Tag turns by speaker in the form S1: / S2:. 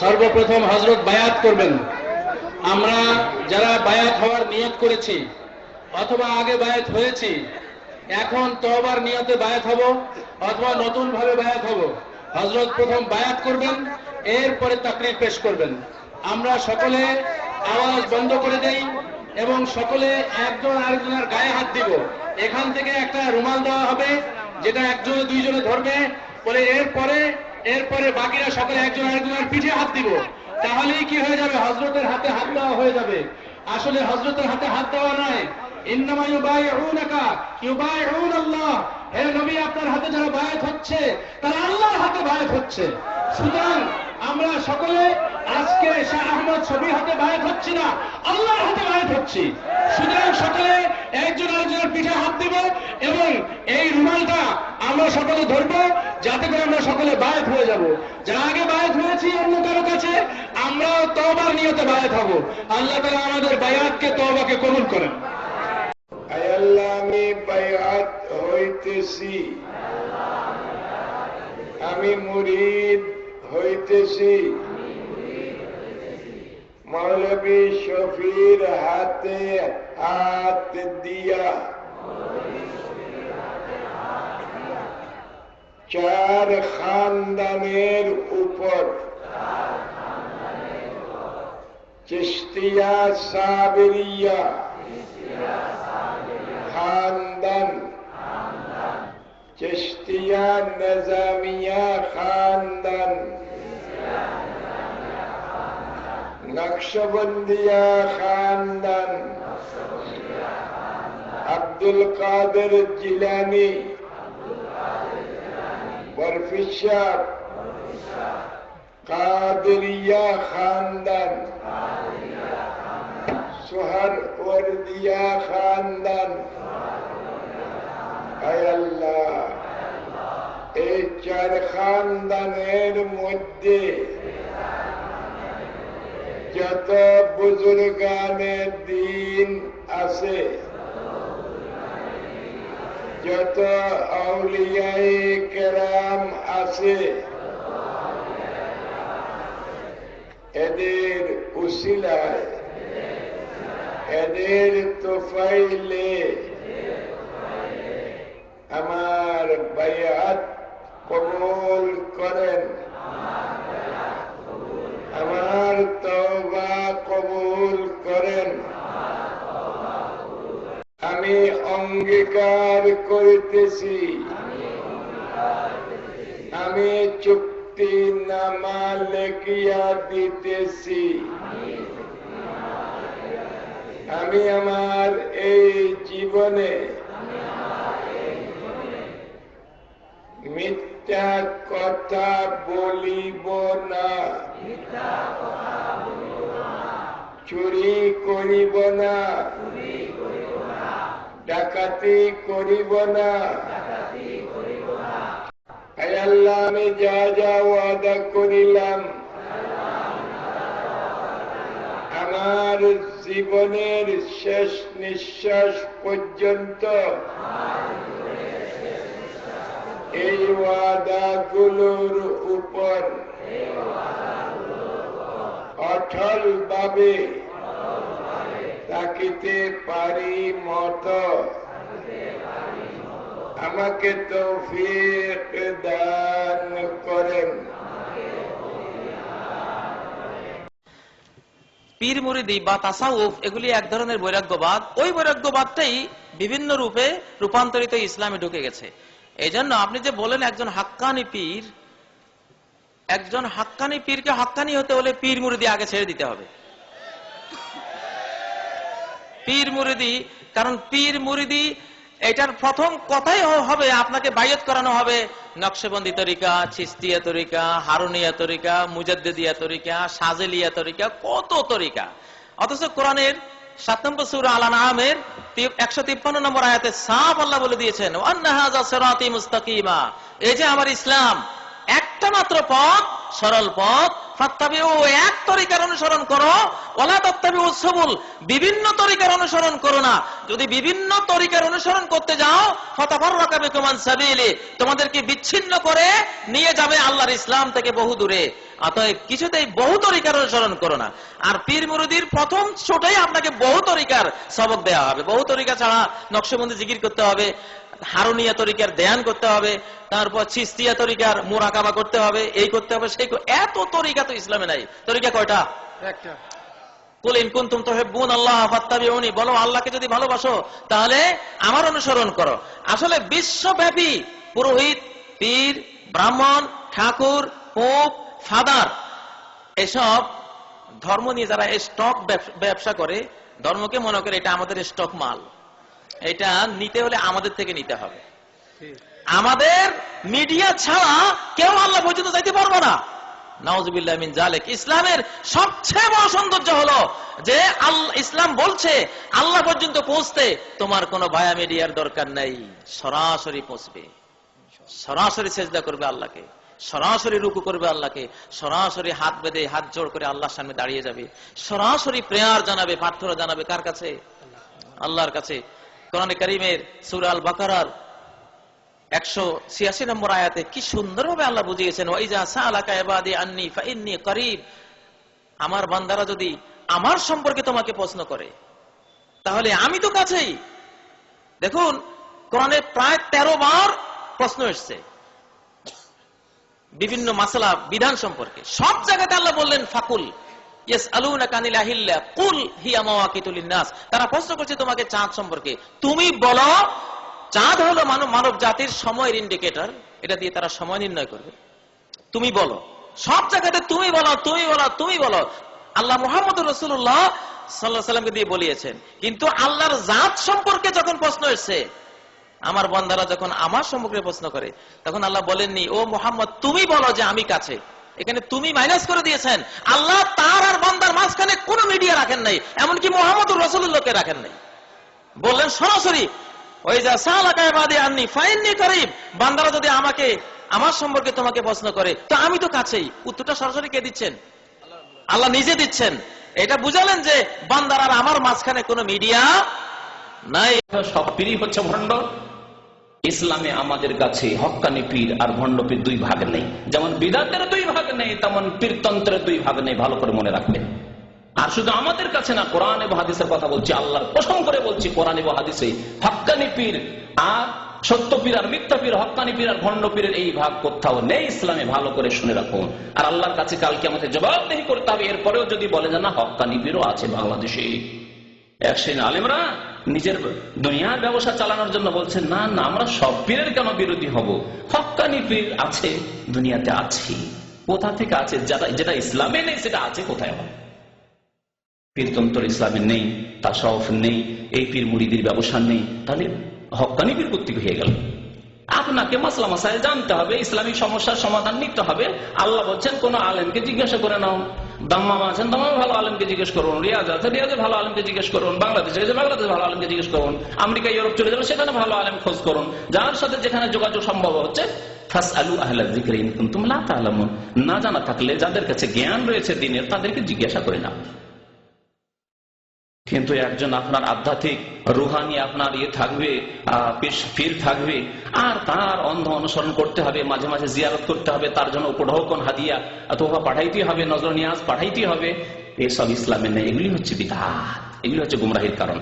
S1: সর্বপ্রথম হজরত বায়াত করবেন। আমরা যারা বায়াত হওয়ার নিয়ত করেছি, অথবা আগে বায়াত হয়েছি, এখন তবার নিয়তে বায়াত হব, অথবা নতুন ভাবে বায়াত হব। হজরত প্রথম বায়াত করবেন, এরপরে তাকরির পেশ করবেন। আমরা সকলে আওয়াজ বন্ধ করে দেই এবং সকলে একজন আরেকজনের গায়ে হাত দিব। এখান থেকে একটা রুমাল দেওয়া হবে, যেটা একজনে দুইজনে ধরবে, বলে এরপরে এরপরে বাকিরা সকলে একজন আরেকজনের পিঠে হাত দিব। তাহলেই কি হয়ে যাবে? হজরতের হাতে হাত দেওয়া হয়ে যাবে। আসলে হজরতের হাতে হাত দেওয়া নয় আমরা সকলে আজকে হাতে হচ্ছি না, আল্লাহর হাতে সকলে একজন আরেকজনের পিঠে হাত দিব এবং এই রুমালটা আমরা সকলে ধরবো। যাতে করে আমরা সকলে বায়াত হয়ে যাব। যারা আগে বায়াত হয়েছি, অন্য কারও কাছে, আমরাও তবার নিয়তে বায়াত হব। আল্লাহ তালা আমাদের বায়াতকে তবাকে কবুল করেন।
S2: আমি বায়াত হইতেছি। আমি মুরিদ হইতেছি। মৌলবী শফির হাতে হাত দিয়া। চার খানদানের উপর চিস্তিয়া সাবরিয়া খানদান চিস্তিয়া নজামিয়া খানদান নকশবন্দিয়া খানদান আব্দুল কাদের জিলানি বরফিশাহ কাদরিয়া খানদান সোহার ওয়ারদিয়া খানদান আয় আল্লাহ এই চার খানদানের মধ্যে যত বুজুর্গানের দিন আছে যত আউলিয়াই কেরাম আছে এদের উশিলায় এদের তোফাইলে আমার বায়াত কবল করেন আমার তওবা কবুল করেন আমি অঙ্গীকার করিতেছি আমি চুক্তি নামা লেখিয়া দিতেছি। আমি আমার এই জীবনে মিথ্যা কথা বলিব না। চুরি করিব না। ডাকাতি করিব না। আমি যা যা ওয়াদা করিলাম, আমার জীবনের শেষ নিঃশ্বাস পর্যন্ত এই ওয়াদাগুলোর উপর অটল ভাবে থাকিতে পারি মত। আমাকে তৌফিক দান করেন।
S3: পীর মুরিদি বা তাসাউফ, এগুলি এক ধরনের বৈরাগ্যবাদ। ওই বৈরাগ্যবাদটাই বিভিন্ন রূপে রূপান্তরিত ইসলামে ঢুকে গেছে। এই জন্য আপনি যে বলেন একজন হাক্কানি পীর, একজন হাক্কানি পীরকে হাক্কানি হতে হলে পীর মুরিদি আগে ছেড়ে দিতে হবে। পীর মুরিদি, কারণ পীর মুরিদি, এটার প্রথম কথাই হবে, আপনাকে বাইয়ত করানো হবে। নকশবন্দি তরিকা চিস্তিয়া তরিকা, হারুনিয়া তরিকা, মুজাদ্দিদিয়া তরিকা, সাজেলিয়া তরিকা, কত তরিকা। অথচ কোরআনের সাত নম্বর সুর আলান আমের একশো তিপ্পান্ন নম্বর আয়াতে সাফ আল্লাহ বলে দিয়েছেন "ওয়ান্না হাযা সিরাতী মুস্তাকিমা। এই যে আমার ইসলাম একটা মাত্র পথ, সরল পথ। এক তরিকার অনুসরণ করো। ওলা তত্তাবি ও সবুল, বিভিন্ন তরিকার অনুসরণ করো না। যদি বিভিন্ন তরিকার অনুসরণ করতে যাও ফতাফর কুমান সাবিলি তোমাদেরকে বিচ্ছিন্ন করে নিয়ে যাবে আল্লাহর ইসলাম থেকে বহু দূরে। অতএব কিছুতেই বহু তরিকার অনুসরণ করো না। আর পীর মুরুদির প্রথম ছোটাই আপনাকে বহু তরিকার সবক দেওয়া হবে। বহু তরিকা ছাড়া নকশবন্দি জিকির করতে হবে। হারুনিয়া তরিকার ধ্যান করতে হবে তারপর চিস্তিয়া তরিকার মোরাকাবা করতে হবে এই করতে হবে সেই এত তরিকা তো ইসলামে নাই। তরিকা কয়টা? কুল ইন কুনতুম তুহিব্বুন আল্লাহ ফাত্তাবিউনি বলো আল্লাহকে যদি ভালোবাসো তাহলে আমার অনুসরণ করো। আসলে বিশ্বব্যাপী পুরোহিত পীর ব্রাহ্মণ ঠাকুর পোপ ফাদার এসব ধর্ম নিয়ে যারা স্টক ব্যবসা করে ধর্মকে মনে করে এটা আমাদের স্টক মাল। এটা নিতে হলে আমাদের থেকে নিতে হবে। আমাদের মিডিয়া ছাড়া কেউ আল্লাহ পর্যন্ত যাইতে পারব না। মিন জালেক ইসলামের সবচেয়ে বড় সৌন্দর্য হলো যে ইসলাম বলছে আল্লাহ পর্যন্ত পৌঁছতে তোমার কোনো বায়া মিডিয়ার দরকার নাই। সরাসরি পৌঁছবে। সরাসরি সেজদা করবে আল্লাহকে। সরাসরি রুকু করবে আল্লাহকে। সরাসরি হাত বেঁধে হাত জোড় করে আল্লাহর সামনে দাঁড়িয়ে যাবে। সরাসরি প্রেয়ার জানাবে প্রার্থনা জানাবে কার কাছে? আল্লাহর কাছে। কোরআনে করিমের সুরাল বাকারার একশো ছিয়াশি নম্বর আয়াতে কি আল্লাহ বুঝিয়েছেন আমার বান্দারা যদি আমার সম্পর্কে তোমাকে প্রশ্ন করে, তাহলে আমি তো কাছেই। দেখুন, কোরআনে প্রায় তেরো বার প্রশ্ন এসছে। বিভিন্ন মাসালা, বিধান সম্পর্কে। সব জায়গাতে আল্লাহ বললেন, ফাকুল। তারা প্রশ্ন করছে তোমাকে চাঁদ সম্পর্কে। তুমি বলো, চাঁদ হলো মানব জাতির সময়ের ইন্ডিকেটর এটা দিয়ে তারা সময় নির্ণয় করবে। তুমি বলো। সব জায়গাতে তুমি বলো তুমি বলো তুমি বলো। আল্লাহ মোহাম্মদ রসুল্লাহ সাল্লাহ সাল্লামকে দিয়ে বলিয়েছেন, কিন্তু আল্লাহর জাত সম্পর্কে যখন প্রশ্ন এসছে, আমার বন্ধারা যখন আমার সম্পর্কে প্রশ্ন করে, তখন আল্লাহ বলেননি, ও মোহাম্মদ, তুমি বলো যে আমি কাছে। এখানে তুমি মাইনাস করে দিয়েছেন। আল্লাহ তার আর বন্দার মাঝখানে কোন মিডিয়া রাখেন নাই, এমনকি মোহাম্মদ রসুল্লাহকে রাখেন নাই। বললেন সরাসরি ওই যা সালাকায় বাদে আননি, ফাইননি করিব, বান্দারা যদি আমাকে, আমার সম্পর্কে তোমাকে প্রশ্ন করে, তো আমি তো কাছেই। উত্তরটা সরাসরি কে দিচ্ছেন? আল্লাহ নিজে দিচ্ছেন। এটা বুঝালেন যে, বান্দার আর আমার মাঝখানে কোনো মিডিয়া নাই।
S4: সব পীরই হচ্ছে ভণ্ড। ইসলামে আমাদের কাছে হকানি পীর আর ভণ্ড পীর দুই ভাগ নেই। যেমন বিদাতের দুই ভাগ নেই, তেমন পীরতন্ত্রের দুই ভাগ নেই। ভালো করে মনে রাখবেন। আর শুধু আমাদের কাছে না, কোরআন এবং হাদিসের কথা বলছি, আল্লাহর প্রসঙ্গ করে বলছি, কোরআন এবং হাদিসে হক্কানি পীর আর সত্য পীর আর মিথ্যা পীর, হক্কানি পীর আর ভণ্ড পীরের এই ভাগ কোথাও নেই। ইসলামে ভালো করে শুনে রাখুন। আর আল্লাহর কাছে কালকে আমাদের জবাবদেহি করতে হবে। এরপরেও যদি বলে যে না, হক্কানি পীরও আছে বাংলাদেশে। এক শ্রেণি আলেমরা নিজের দুনিয়ার ব্যবসা চালানোর জন্য বলছে না না, আমরা সব পীরের কেন বিরোধী হব? হকানি পীর আছে, দুনিয়াতে আছে। কোথা থেকে আছে? যেটা যেটা ইসলামে নেই, সেটা আছে কোথায় পীরতন্ত্র ইসলামে নেই তাসফ নেই, এই পীর মুড়িদের ব্যবসা নেই। তাহলে হকানি পীর কর্তৃক হয়ে গেল? আপনাকে মাসলা মাসায় জানতে হবে, ইসলামিক সমস্যার সমাধান নিতে হবে। আল্লাহ বলছেন, কোন আলেমকে জিজ্ঞাসা করে নাও। দাম্মাম আছেন ভালো আলমকে জিজ্ঞেস করুন, রিয়াজ আছে, রিয়াজে ভালো আলমকে জিজ্ঞেস করুন, বাংলাদেশে বাংলাদেশে ভালো আলমকে জিজ্ঞেস করুন, আমেরিকা, ইউরোপ চলে যাবে, সেখানে ভালো আলম খোঁজ করুন। যার সাথে যেখানে যোগাযোগ সম্ভব হচ্ছে না জানা থাকলে যাদের কাছে জ্ঞান রয়েছে দিনের, তাদেরকে জিজ্ঞাসা করে নাও। কিন্তু একজন আপনার আধ্যাত্মিক রুহানি আপনার ইয়ে থাকবে পীর- থাকবে, আর তার অন্ধ অনুসরণ করতে হবে, মাঝে মাঝে জিয়ারত করতে হবে, তার জন্য উপঢৌকন হাদিয়া, অথবা পাঠাইতে হবে নজর নিয়াজ পাঠাইতে হবে, এসব ইসলামের নেই। এগুলি হচ্ছে বিধাত এগুলি হচ্ছে গুমরাহির কারণ।